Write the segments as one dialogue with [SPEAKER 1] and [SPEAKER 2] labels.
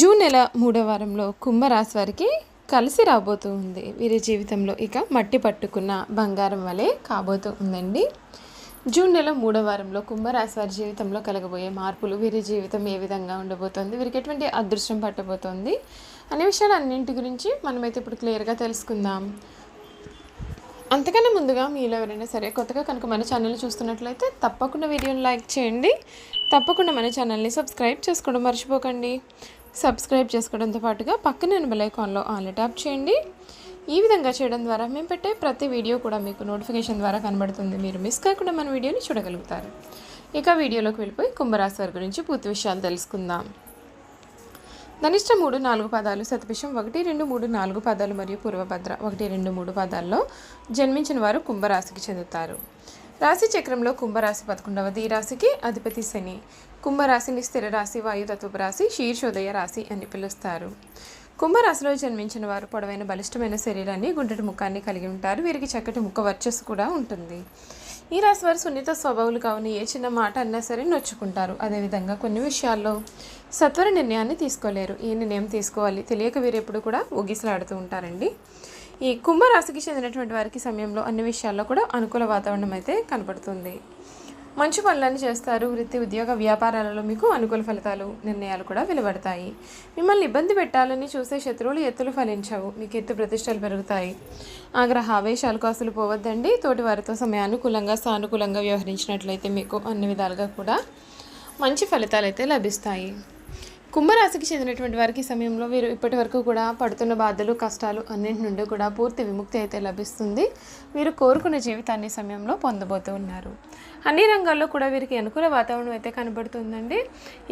[SPEAKER 1] June నెల మూడో వారంలో కుంభరాశి వారికి కలిసి రాబోతూ ఉంది. వీరి జీవితంలో ఇక మట్టి పట్టుకున్న బంగారం వలె కాబోతూ ఉందండి. జూన్ నెల మూడో వారంలో కుంభరాశి వారి జీవితంలో కలగబోయే మార్పులు వీరి జీవితం ఏ విధంగా ఉండబోతోంది వీరికి ఎటువంటి అదృష్టం పట్టబోతోంది అనే విషయాలు అన్నింటి గురించి మనమైతే ఇప్పుడు క్లియర్గా తెలుసుకుందాం. అంతకన్నా ముందుగా మీలో ఎవరైనా సరే కొత్తగా కనుక మన ఛానల్ చూస్తున్నట్లయితే తప్పకుండా వీడియోని లైక్ చేయండి. తప్పకుండా మన ఛానల్ని సబ్స్క్రైబ్ చేసుకోవడం మర్చిపోకండి. సబ్స్క్రైబ్ చేసుకోవడంతో పాటుగా పక్కన బెలైకాన్లో ఆల్ ట్యాప్ చేయండి. ఈ విధంగా చేయడం ద్వారా మేము పెట్టే ప్రతి వీడియో కూడా మీకు నోటిఫికేషన్ ద్వారా కనబడుతుంది. మీరు మిస్ కాకుండా మన వీడియోని చూడగలుగుతారు. ఇక వీడియోలోకి వెళ్ళిపోయి కుంభరాశి వారి గురించి పూర్తి విషయాలు తెలుసుకుందాం. ధనిష్ట మూడు నాలుగు పదాలు శతపిషం ఒకటి రెండు మూడు నాలుగు పదాలు మరియు పూర్వభద్ర ఒకటి రెండు మూడు పదాల్లో జన్మించిన వారు కుంభరాశికి చెందుతారు. రాశి చక్రంలో కుంభరాశి పదకొండవది ఈ రాశికి అధిపతి శని. కుంభరాశిని స్థిర రాశి వాయుతత్వపు రాశి శీర్షోదయ రాశి అని పిలుస్తారు. కుంభరాశిలో జన్మించిన వారు పొడవైన బలిష్టమైన శరీరాన్ని గుండెటి ముఖాన్ని కలిగి ఉంటారు. వీరికి చక్కటి ముఖ వర్చస్సు కూడా ఉంటుంది. ఈ రాశి వారు సున్నిత స్వభావులు కావున ఏ చిన్న మాట అన్నా సరే నొచ్చుకుంటారు. అదేవిధంగా కొన్ని విషయాల్లో సత్వర నిర్ణయాన్ని తీసుకోలేరు. ఈ నిర్ణయం తీసుకోవాలి? తెలియక వీరు ఎప్పుడు కూడా ఊగిసలాడుతూ ఉంటారండి. ఈ కుంభరాశికి చెందినటువంటి వారికి సమయంలో అన్ని విషయాల్లో కూడా అనుకూల వాతావరణం అయితే కనపడుతుంది. మంచి పనులను చేస్తారు. వృత్తి ఉద్యోగ వ్యాపారాలలో మీకు అనుకూల ఫలితాలు నిర్ణయాలు కూడా వెలువడతాయి. మిమ్మల్ని ఇబ్బంది పెట్టాలని చూసే శత్రువులు ఎత్తులు ఫలించవు. మీకు ఎత్తు ప్రతిష్టలు పెరుగుతాయి. ఆగ్రహ ఆవేశాలకు అసలు పోవద్దండి. తోటి వారితో సమయానుకూలంగా సానుకూలంగా వ్యవహరించినట్లయితే మీకు అన్ని విధాలుగా కూడా మంచి ఫలితాలు అయితే లభిస్తాయి. కుంభరాశికి చెందినటువంటి వారికి సమయంలో వీరు ఇప్పటి వరకు కూడా పడుతున్న బాధలు కష్టాలు అన్నింటి నుండి కూడా పూర్తి విముక్తి అయితే లభిస్తుంది. వీరు కోరుకున్న జీవితాన్ని సమయంలో పొందబోతూ ఉన్నారు. అన్ని రంగాల్లో కూడా వీరికి అనుకూల వాతావరణం అయితే కనబడుతుందండి.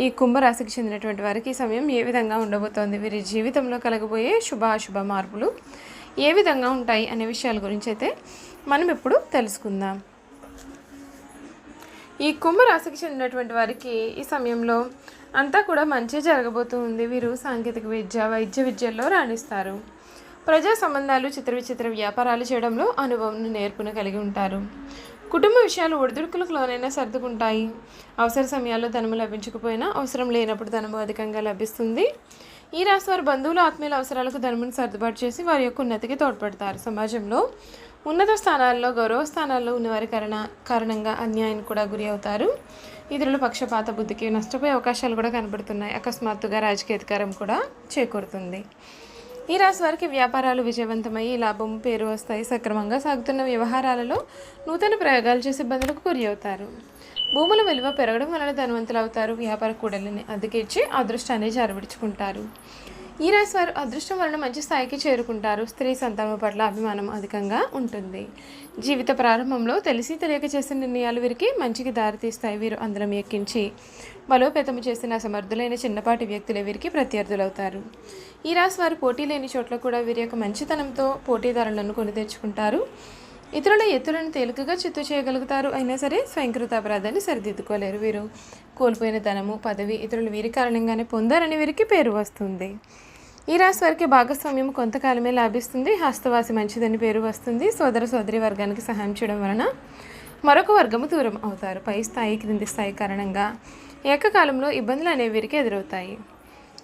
[SPEAKER 1] ఈ కుంభరాశికి చెందినటువంటి వారికి సమయం ఏ విధంగా ఉండబోతోంది? వీరి జీవితంలో కలగబోయే శుభ అశుభ మార్పులు ఏ విధంగా ఉంటాయి అనే విషయాల గురించి అయితే మనం ఇప్పుడు తెలుసుకుందాం. ఈ కుంభరాశికి చెందినటువంటి వారికి ఈ సమయంలో అంతా కూడా మంచి జరగబోతుంది వీరు సాంకేతిక విద్య వైద్య విద్యల్లో రాణిస్తారు. ప్రజా సంబంధాలు చిత్ర విచిత్ర వ్యాపారాలు చేయడంలో అనుభవం నేర్పును కలిగి ఉంటారు. కుటుంబ విషయాలు ఒడిదుడుకులకు లోనైనా సర్దుకుంటాయి. అవసర సమయాల్లో ధనము లభించకపోయినా అవసరం లేనప్పుడు ధనము అధికంగా లభిస్తుంది. ఈ రాశి వారు బంధువుల ఆత్మీయుల అవసరాలకు ధనమును సర్దుబాటు చేసి వారి యొక్క ఉన్నతికి తోడ్పడతారు. సమాజంలో ఉన్నత స్థానాల్లో గౌరవ స్థానాల్లో ఉన్నవారి కారణ కారణంగా అన్యాయం కూడా గురి అవుతారు. ఇతరుల పక్షపాత బుద్ధికి నష్టపోయే అవకాశాలు కూడా కనబడుతున్నాయి. అకస్మాత్తుగా రాజకీయ అధికారం కూడా చేకూరుతుంది. ఈ రాశి వారికి వ్యాపారాలు విజయవంతమై లాభం పేరు వస్తాయి. సక్రమంగా సాగుతున్న వ్యవహారాలలో నూతన ప్రయోగాలు చేసి ఇబ్బందులకు గురి అవుతారు. భూముల విలువ పెరగడం వలన ధనవంతులు అవుతారు. వ్యాపార కూడలిని అద్దెకిచ్చి అదృష్టాన్ని జారవిడుచుకుంటారు. ఈ రాశి వారు అదృష్టం వలన మంచి స్థాయికి చేరుకుంటారు. స్త్రీ సంతానం పట్ల అభిమానం అధికంగా ఉంటుంది. జీవిత ప్రారంభంలో తెలిసి తెలియక చేసిన నిర్ణయాలు వీరికి మంచికి దారితీస్తాయి. వీరు అందరం ఎక్కించి బలోపేతము చేసిన అసమర్థులైన చిన్నపాటి వ్యక్తులే వీరికి ప్రత్యర్థులవుతారు. ఈ రాశి వారు పోటీ లేని చోట్ల కూడా వీరి యొక్క మంచితనంతో పోటీదారులను కొని తెచ్చుకుంటారు. ఇతరుల ఎత్తులను తేలికగా చిత్తు చేయగలుగుతారు. అయినా సరే స్వయంకృత అపరాధాన్ని సరిదిద్దుకోలేరు వీరు. కోల్పోయిన ధనము పదవి ఇతరులు వీరి కారణంగానే పొందారని వీరికి పేరు వస్తుంది. ఈ రాశి వారికి భాగస్వామ్యం కొంతకాలమే లాభిస్తుంది. హస్తవాసి మంచిదని పేరు వస్తుంది. సోదర సోదరి వర్గానికి సహాయం చేయడం వలన మరొక వర్గము దూరం అవుతారు. పై స్థాయి క్రింది స్థాయి కారణంగా ఏకకాలంలో ఇబ్బందులు అనేవి వీరికి ఎదురవుతాయి.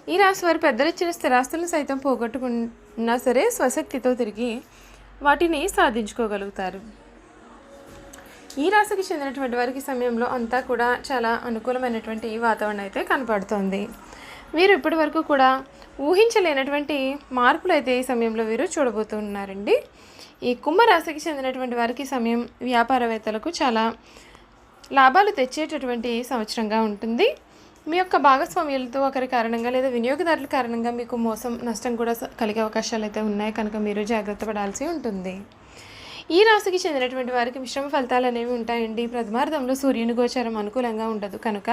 [SPEAKER 1] ఈ రాశి వారు పెద్దలిచ్చిన స్థిరాస్తులను సైతం పోగొట్టుకున్నా సరే స్వశక్తితో తిరిగి వాటిని సాధించుకోగలుగుతారు. ఈ రాశికి చెందినటువంటి వారికి సమయంలో అంతా కూడా చాలా అనుకూలమైనటువంటి వాతావరణం అయితే కనపడుతుంది. వీరు ఇప్పటి వరకు కూడా ఊహించలేనటువంటి మార్పులు అయితే ఈ సమయంలో వీరు చూడబోతున్నారండి. ఈ కుంభరాశికి చెందినటువంటి వారికి సమయం వ్యాపారవేత్తలకు చాలా లాభాలు తెచ్చేటటువంటి సంవత్సరంగా ఉంటుంది. మీ యొక్క భాగస్వామ్యాలతో ఒకరి కారణంగా లేదా వినియోగదారుల కారణంగా మీకు మోసం నష్టం కూడా కలిగే అవకాశాలు అయితే ఉన్నాయి కనుక మీరు జాగ్రత్త పడాల్సి ఉంటుంది. ఈ రాశికి చెందినటువంటి వారికి మిశ్రమ ఫలితాలు అనేవి ఉంటాయండి. ప్రథమార్థంలో సూర్యుని గోచారం అనుకూలంగా ఉండదు కనుక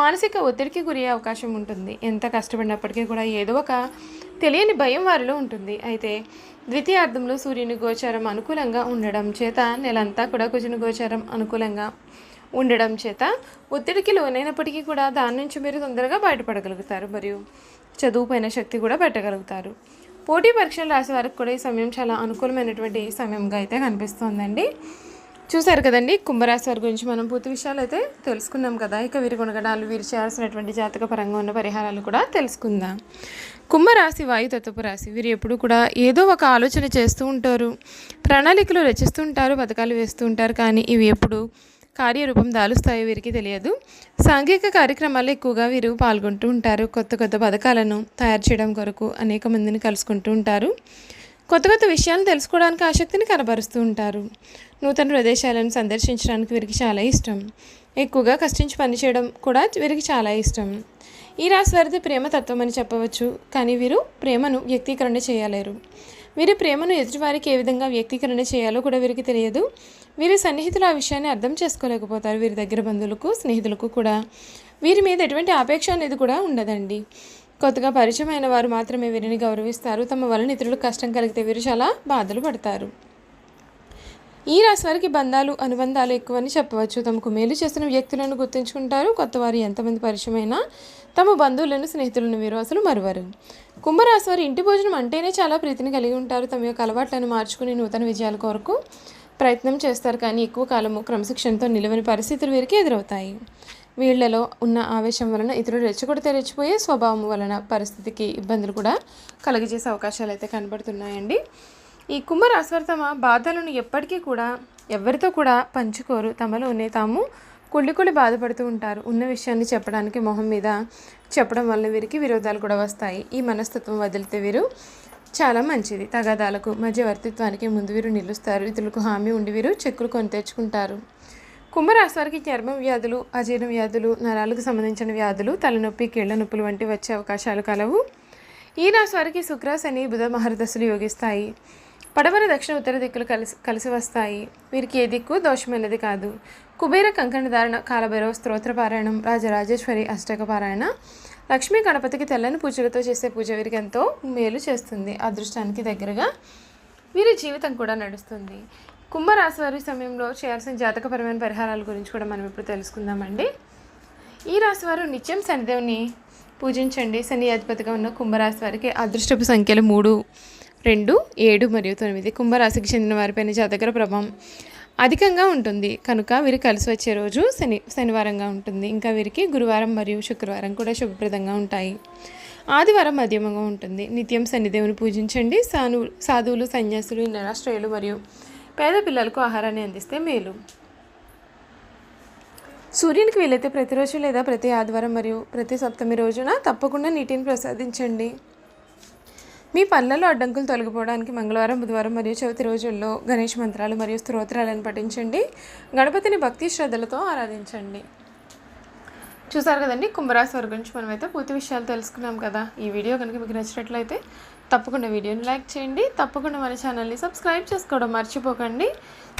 [SPEAKER 1] మానసిక ఒత్తిడికి గురయ్యే అవకాశం ఉంటుంది. ఎంత కష్టపడినప్పటికీ కూడా ఏదో ఒక తెలియని భయం వారిలో ఉంటుంది. అయితే ద్వితీయార్థంలో సూర్యుని గోచారం అనుకూలంగా ఉండడం చేత నెలంతా కూడా కుజుని గోచారం అనుకూలంగా ఉండడం చేత ఒత్తిడికి లోనైనప్పటికీ కూడా దాని నుంచి మీరు తొందరగా బయటపడగలుగుతారు మరియు చదువుపైన శక్తి కూడా పెట్టగలుగుతారు. పోటీ పరీక్షలు రాసే వారికి కూడా ఈ సమయం చాలా అనుకూలమైనటువంటి సమయంగా అయితే కనిపిస్తోందండి. చూశారు కదండి కుంభరాశి వారి గురించి మనం పూర్తి విషయాలు అయితే తెలుసుకున్నాం కదా. ఇక వీరి గుణగణాలు వీరు చేయాల్సినటువంటి జాతక పరంగా ఉన్న పరిహారాలు కూడా తెలుసుకుందాం. కుంభరాశి వాయుతత్వపు రాశి వీరు ఎప్పుడు కూడా ఏదో ఒక ఆలోచన చేస్తూ ఉంటారు. ప్రణాళికలు రచిస్తూ ఉంటారు పథకాలు వేస్తూ ఉంటారు కానీ ఇవి ఎప్పుడు కార్యరూపం దాలుస్తాయో వీరికి తెలియదు. సాంఘిక కార్యక్రమాలు ఎక్కువగా వీరు పాల్గొంటూ ఉంటారు. కొత్త కొత్త పథకాలను తయారు చేయడం కొరకు అనేక మందిని కలుసుకుంటూ ఉంటారు. కొత్త కొత్త విషయాలను తెలుసుకోవడానికి ఆసక్తిని కనబరుస్తూ ఉంటారు. నూతన ప్రదేశాలను సందర్శించడానికి వీరికి చాలా ఇష్టం. ఎక్కువగా కష్టించి పనిచేయడం కూడా వీరికి చాలా ఇష్టం. ఈ రాశి వారిది ప్రేమతత్వం అని చెప్పవచ్చు. కానీ వీరు ప్రేమను వ్యక్తీకరణ చేయలేరు. వీరి ప్రేమను ఎదుటివారికి ఏ విధంగా వ్యక్తీకరణ చేయాలో కూడా వీరికి తెలియదు. వీరి సన్నిహితులు ఆ విషయాన్ని అర్థం చేసుకోలేకపోతారు. వీరి దగ్గర బంధువులకు స్నేహితులకు కూడా. వీరి మీద ఎటువంటి ఆపేక్ష అనేది కూడా ఉండదండి. కొత్తగా పరిచయమైన వారు మాత్రమే వీరిని గౌరవిస్తారు. తమ వలన ఇతరులకు కష్టం కలిగితే వీరు చాలా బాధలు పడతారు. ఈ రాశి వారికి బంధాలు అనుబంధాలు ఎక్కువని చెప్పవచ్చు. తమకు మేలు చేసిన వ్యక్తులను గుర్తుంచుకుంటారు. కొత్త వారు ఎంతమంది పరిచయమైనా తమ బంధువులను స్నేహితులను వీరు అసలు మరువరు. కుంభరాశి వారి ఇంటి భోజనం అంటేనే చాలా ప్రీతిని కలిగి ఉంటారు. తమ యొక్క అలవాట్లను మార్చుకుని నూతన విజయాల కొరకు ప్రయత్నం చేస్తారు. కానీ ఎక్కువ కాలము క్రమశిక్షణతో నిలవని పరిస్థితులు వీరికి ఎదురవుతాయి. వీళ్ళలో ఉన్న ఆవేశం వలన ఇతరులు రెచ్చగొడితే రెచ్చిపోయే స్వభావం వలన పరిస్థితికి ఇబ్బందులు కూడా కలుగజేసే అవకాశాలు అయితే కనబడుతున్నాయండి. ఈ కుంభరాశి తమ బాధలను ఎప్పటికీ కూడా ఎవరితో కూడా పంచుకోరు. తమలోనే తాము కుళ్ళి బాధపడుతూ ఉంటారు. ఉన్న విషయాన్ని చెప్పడానికి మొహం మీద చెప్పడం వల్ల వీరికి విరోధాలు కూడా వస్తాయి. ఈ మనస్తత్వం వదిలితే వీరు చాలా మంచిది. తగాదాలకు మధ్యవర్తిత్వానికి ముందు వీరు నిలుస్తారు. ఇతరులకు హామీ ఉండి వీరు చెక్కులు కొని తెచ్చుకుంటారు. కుంభరాశి వారికి చర్మం వ్యాధులు అజీర్ణ వ్యాధులు నరాలకు సంబంధించిన వ్యాధులు తలనొప్పి కీళ్ళ నొప్పులు వంటి వచ్చే అవకాశాలు కలవు. ఈ రాశి వారికి శుక్ర శని బుధ మహర్దశలు యోగిస్తాయి. పడమర దక్షిణ ఉత్తర దిక్కులు కలిసి కలిసి వస్తాయి. వీరికి ఏ దిక్కు? దోషమైనది కాదు. కుబేర కంకణ ధారణ కాలభైరవ స్తోత్ర పారాయణం రాజరాజేశ్వరి అష్టక పారాయణ. లక్ష్మీ గణపతికి తెల్లని పూజలతో చేసే పూజ వీరికి ఎంతో మేలు చేస్తుంది. అదృష్టానికి దగ్గరగా వీరి జీవితం కూడా నడుస్తుంది. కుంభరాశి వారి సమయంలో చేయాల్సిన జాతకపరమైన పరిహారాల గురించి కూడా మనం ఇప్పుడు తెలుసుకుందామండి. ఈ రాశివారు నిత్యం శనిదేవుని పూజించండి. శని అధిపతిగా ఉన్న కుంభరాశి వారికి అదృష్టపు సంఖ్యలు మూడు రెండు ఏడు మరియు తొమ్మిది. కుంభరాశికి చెందిన వారిపైన జాతకర ప్రభావం అధికంగా ఉంటుంది. కనుక వీరు కలిసి వచ్చే రోజు శని శనివారంగా ఉంటుంది. ఇంకా వీరికి గురువారం మరియు శుక్రవారం కూడా శుభప్రదంగా ఉంటాయి. ఆదివారం మధ్యమంగా ఉంటుంది. నిత్యం శనిదేవుని పూజించండి. సాను సాధువులు సన్యాసులు నిరాశ్రయులు మరియు పేద పిల్లలకు ఆహారాన్ని అందిస్తే మేలు. సూర్యునికి వీలైతే ప్రతిరోజు లేదా ప్రతి ఆదివారం మరియు ప్రతి సప్తమి రోజున తప్పకుండా నీటిని ప్రసాదించండి. మీ పనులలో అడ్డంకులు తొలగిపోవడానికి మంగళవారం బుధవారం మరియు చవితి రోజుల్లో గణేష్ మంత్రాలు మరియు స్తోత్రాలను పఠించండి. గణపతిని భక్తి శ్రద్ధలతో ఆరాధించండి. చూసారు కదండి కుంభరాశి వారి గురించి మనమైతే పూర్తి విషయాలు తెలుసుకున్నాం కదా. ఈ వీడియో కనుక మీకు నచ్చినట్లయితే తప్పకుండా వీడియోని లైక్ చేయండి. తప్పకుండా మన ఛానల్ని సబ్స్క్రైబ్ చేసుకోవడం మర్చిపోకండి.